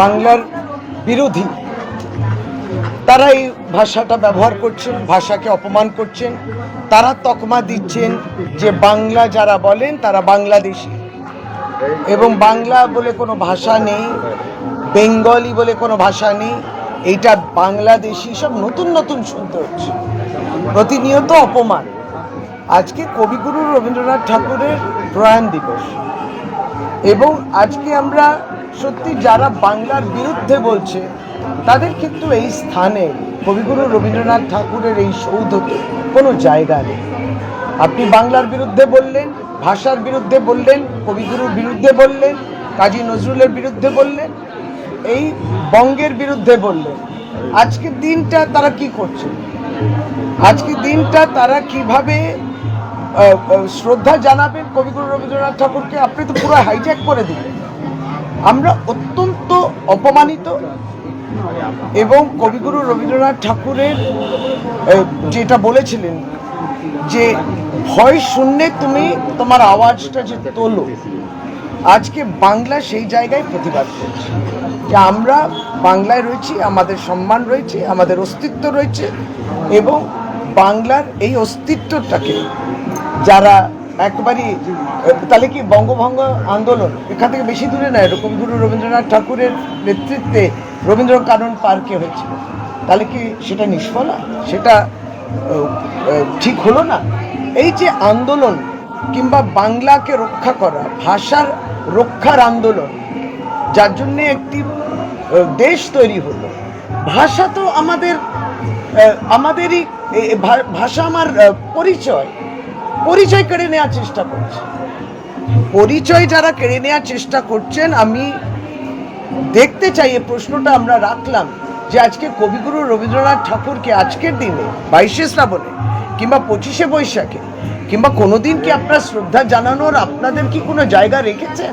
বাংলার বিরোধী। তারা এই ভাষাটা ব্যবহার করছেন, ভাষাকে অপমান করছেন। তারা তকমা দিচ্ছেন যে বাংলা যারা বলেন তারা বাংলাদেশি। এবং বাংলা বলে কোনো ভাষা নেই, বেঙ্গলি বলে কোনো ভাষা নেই, এইটা বাংলাদেশি, সব নতুন নতুন শুনতে হচ্ছে। প্রতিনিয়ত অপমান। আজকে কবিগুরু রবীন্দ্রনাথ ঠাকুরের প্রয়াণ দিবস। এবং আজকে আমরা সত্যি যারা বাংলার বিরুদ্ধে বলছে, তাদের কিন্তু এই স্থানে কবিগুরু রবীন্দ্রনাথ ঠাকুরের এই সৌধতে কোনো জায়গা নেই। আপনি বাংলার বিরুদ্ধে বললেন, ভাষার বিরুদ্ধে বললেন, কবিগুরুর বিরুদ্ধে বললেন, কাজী নজরুলের বিরুদ্ধে বললেন, এই বঙ্গের বিরুদ্ধে বললেন। আজকের দিনটা তারা কি করছে? আজকের দিনটা তারা কীভাবে শ্রদ্ধা জানাবেন কবিগুরু রবীন্দ্রনাথ ঠাকুরকে। আপনি তো পুরো হাইজ্যাক করে দিলেন। আমরা অত্যন্ত অপমানিত এবং কবিগুরু রবীন্দ্রনাথ ঠাকুরের যেটা বলেছিলেন যে, ভয় শূন্যে তুমি তোমার আওয়াজটা যে তোলো। আজকে বাংলা সেই জায়গায় প্রতিবাদ করছে। যে আমরা বাংলায় রয়েছি, আমাদের সম্মান রয়েছে, আমাদের অস্তিত্ব রয়েছে এবং বাংলার এই অস্তিত্বটাকে যারা একবারই, তাহলে কি বঙ্গভঙ্গ আন্দোলন এখান থেকে বেশি দূরে নয়? কবিগুরু রবীন্দ্রনাথ ঠাকুরের নেতৃত্বে রবীন্দ্র কানন পার্কে হয়েছিল। তাহলে কি সেটা নিষ্ফলা? সেটা ঠিক হলো না? এই যে আন্দোলন কিংবা বাংলাকে রক্ষা করা, ভাষার রক্ষার আন্দোলন, যার জন্যে একটি দেশ তৈরি হলো। ভাষা তো আমাদের আমাদেরই ভাষা আমার পরিচয়। পরিচয় কেড়ে নেওয়ার চেষ্টা করছে। পরিচয় যারা কেড়ে নেওয়ার চেষ্টা করছেন, আমি দেখতে চাই এই প্রশ্নটা আমরা রাখলাম যে আজকে কবিগুরু রবীন্দ্রনাথ ঠাকুরকে আজকের দিনে বাইশে শ্রাবণে কিংবা পঁচিশে বৈশাখে কিংবা কোনোদিন কি আপনার শ্রদ্ধা জানানোর আপনাদের কি কোনো জায়গা রেখেছেন?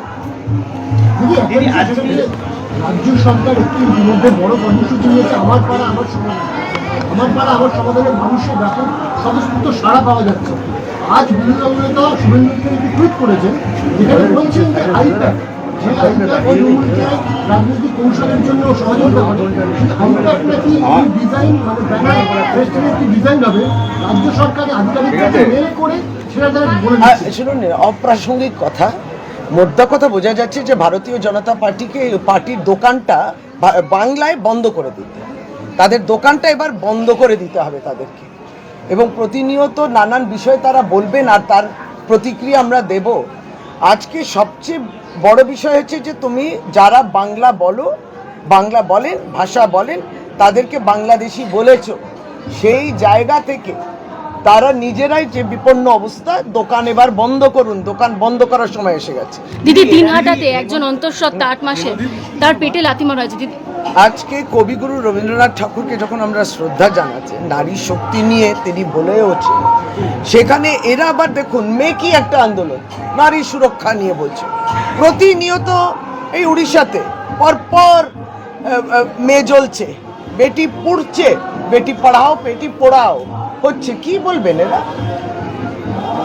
রাজ্য সরকার একটি মধ্যে বড় কর্মসূচি নিয়েছে। আমার পাড়া আমার আমার পাড়া আমার সমাধানের মানুষের ব্যাপক স্বতঃস্ফূর্ত সাড়া পাওয়া যাচ্ছে। আজ বিরোধী নেতা শুভেন্দু অধিকারী টুইট করেছেন যেখানে বলছেন যে আইপ্যাড রাজনৈতিক কৌশলের জন্য সহযোগিতা করে নাকি ডিজাইন মানে ব্যানার ফেস্টিভ্যাল একটি ডিজাইন হবে রাজ্য সরকারের আধিকারিকদের মেল করে সেটা তারা বলে শুনুন অপ্রাসঙ্গিক কথা মোদ্দা কথা বোঝা যাচ্ছে যে ভারতীয় জনতা পার্টিকে পার্টির দোকানটা বাংলায় বন্ধ করে দিতে তাদের দোকানটা এবার বন্ধ করে দিতে হবে তাদেরকে। এবং প্রতিনিয়ত নানান বিষয় তারা বলবেন আর তার প্রতিক্রিয়া আমরা দেব। আজকে সবচেয়ে বড় বিষয় হচ্ছে যে তুমি যারা বাংলা বলো বাংলা বলেন ভাষা বলেন তাদেরকে বাংলাদেশি বলেছ। সেই জায়গা থেকে তারা নিজেরাই যে বিপন্ন অবস্থা দোকান এবার বন্ধ করুন দোকান বন্ধ করার সময় এসে গেছে। দিদি দিনহাটাতে একজন অন্তঃসত্ত্বা আট মাসে তার পেটে লাথি মারা হয়েছে। দিদি আজকে কবিগুরু রবীন্দ্রনাথ ঠাকুরকে যখন আমরা শ্রদ্ধা জানাচ্ছি নারী শক্তি নিয়ে তিনি বলেওছে সেখানে এরা আবার দেখুন মেকি একটা আন্দোলন নারী সুরক্ষা নিয়ে বলছে। প্রতিনিয়ত এই উড়িষ্যাতে পরপর মেয়ে জ্বলছে বেটি পুড়ছে বেটি পড়াও বেটি পড়াও হচ্ছে কি বলবেন এরা?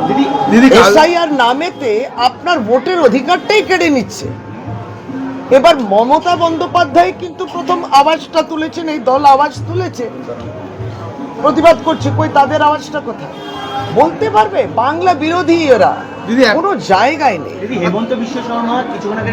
দিদি দিদি কাল এসআইআর নামেতে আপনার ভোটের অধিকারটাই কেড়ে নিচ্ছে। এবার মমতা বন্দ্যোপাধ্যায় কিন্তু প্রথম আওয়াজটা তুলেছেন এই দল আওয়াজ তুলেছে। প্রতিবাদ করছে কই তাদের আওয়াজটা কোথায়? বলতে পারবে বাংলা বিরোধী এরা। দিদি, কোনো জায়গায় নেই। হেমন্ত বিশ্ব শর্মা কিছুক্ষণ আগে